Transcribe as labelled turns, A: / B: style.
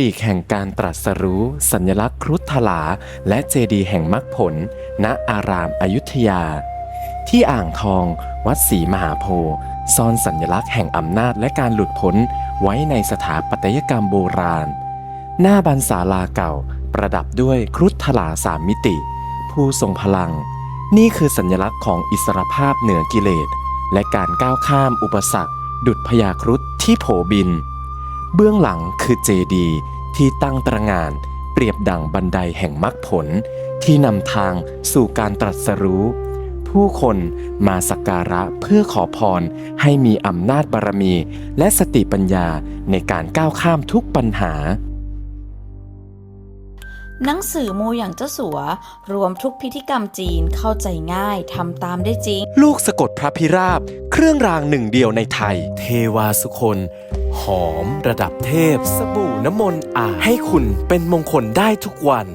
A: ปีกแห่งการตรัสรู้ สัญลักษณ์ครุฑทลา และเจดีย์แห่งมรรคผล ณอารามอายุทยา ที่อ่างทองวัดศรีมหาโพธิ์ซ่อนสัญลักษณ์แห่งอำนาจและการหลุดพ้นไว้ในสถาปัตยกรรมโบราณ หน้าบันศาลาเก่า ประดับด้วยครุฑทลาสามมิติ ผู้ทรงพลัง นี่คือสัญลักษณ์ของอิสรภาพเหนือกิเลสและการก้าวข้ามอุปสรรค ดุจพญาครุฑที่โผบิน เบื้องหลังคือเจดีย์ที่ตั้งตระหงานเปรียบดั่งบันไดแห่งมรรคผลที่นำทางสู่การตรัสรู้ ผู้คนมาสักการะเพื่อขอพรให้มีอำนาจบารมี และสติปัญญาในการก้าวข้ามทุกปัญหา
B: หนังสือมูอย่างเจ้าสัว รวมทุกพิธีกรรมจีนเข้าใจง่ายทำตามได้จริง
A: ลูกสะกดพระพิราบ เครื่องรางหนึ่งเดียวในไทย เทวาสุคน หอม ระดับเทพ สบู่น้ำมนต์อาบให้คุณเป็นมงคลได้ทุกวัน